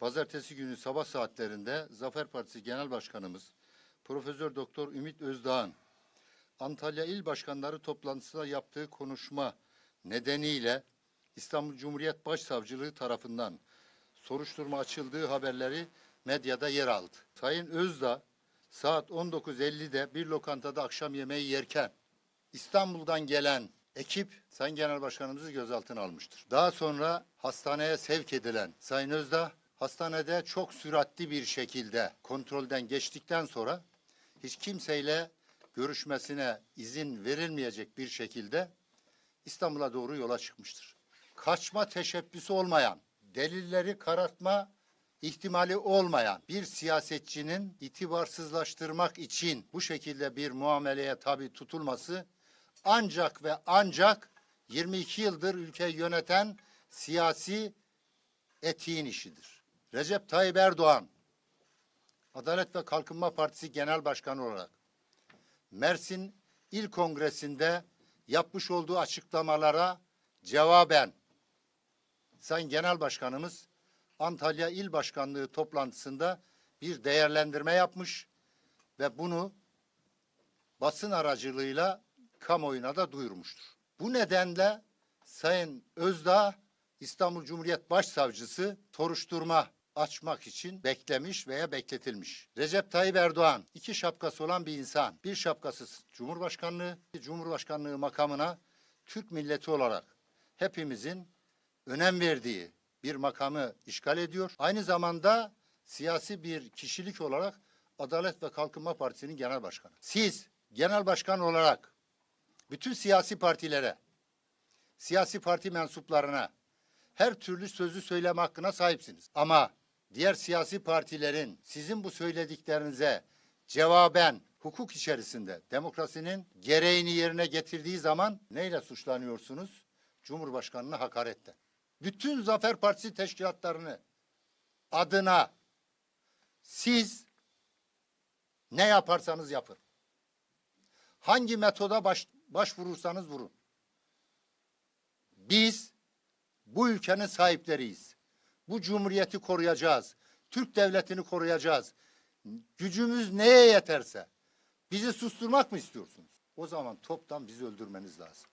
Pazartesi günü sabah saatlerinde Zafer Partisi Genel Başkanımız Profesör Doktor Ümit Özdağ'ın Antalya İl Başkanları toplantısında yaptığı konuşma nedeniyle İstanbul Cumhuriyet Başsavcılığı tarafından soruşturma açıldığı haberleri medyada yer aldı. Sayın Özdağ saat 19.50'de bir lokantada akşam yemeği yerken İstanbul'dan gelen ekip Sayın Genel Başkanımızı gözaltına almıştır. Daha sonra hastaneye sevk edilen Sayın Özdağ hastanede çok süratli bir şekilde kontrolden geçtikten sonra hiç kimseyle görüşmesine izin verilmeyecek bir şekilde İstanbul'a doğru yola çıkmıştır. Kaçma teşebbüsü olmayan, delilleri karartma ihtimali olmayan bir siyasetçinin itibarsızlaştırmak için bu şekilde bir muameleye tabi tutulması ancak ve ancak 22 yıldır ülkeyi yöneten siyasi etiğin işidir. Recep Tayyip Erdoğan Adalet ve Kalkınma Partisi Genel Başkanı olarak Mersin İl Kongresi'nde yapmış olduğu açıklamalara cevaben Sayın Genel Başkanımız Antalya İl Başkanlığı toplantısında bir değerlendirme yapmış ve bunu basın aracılığıyla kamuoyuna da duyurmuştur. Bu nedenle Sayın Özdağ İstanbul Cumhuriyet Başsavcısı soruşturma açmak için beklemiş veya bekletilmiş. Recep Tayyip Erdoğan iki şapkası olan bir insan. Bir şapkası Cumhurbaşkanlığı, Cumhurbaşkanlığı makamına Türk milleti olarak hepimizin önem verdiği bir makamı işgal ediyor. Aynı zamanda siyasi bir kişilik olarak Adalet ve Kalkınma Partisi'nin genel başkanı. Siz genel başkan olarak bütün siyasi partilere, siyasi parti mensuplarına her türlü sözü söyleme hakkına sahipsiniz. Ama diğer siyasi partilerin sizin bu söylediklerinize cevaben hukuk içerisinde demokrasinin gereğini yerine getirdiği zaman neyle suçlanıyorsunuz? Cumhurbaşkanına hakaretten. Bütün Zafer Partisi teşkilatlarını adına siz ne yaparsanız yapın. Hangi metoda baş, başvurursanız vurun. Biz bu ülkenin sahipleriyiz. Bu cumhuriyeti koruyacağız. Türk devletini koruyacağız. Gücümüz neye yeterse. Bizi susturmak mı istiyorsunuz? O zaman toptan bizi öldürmeniz lazım.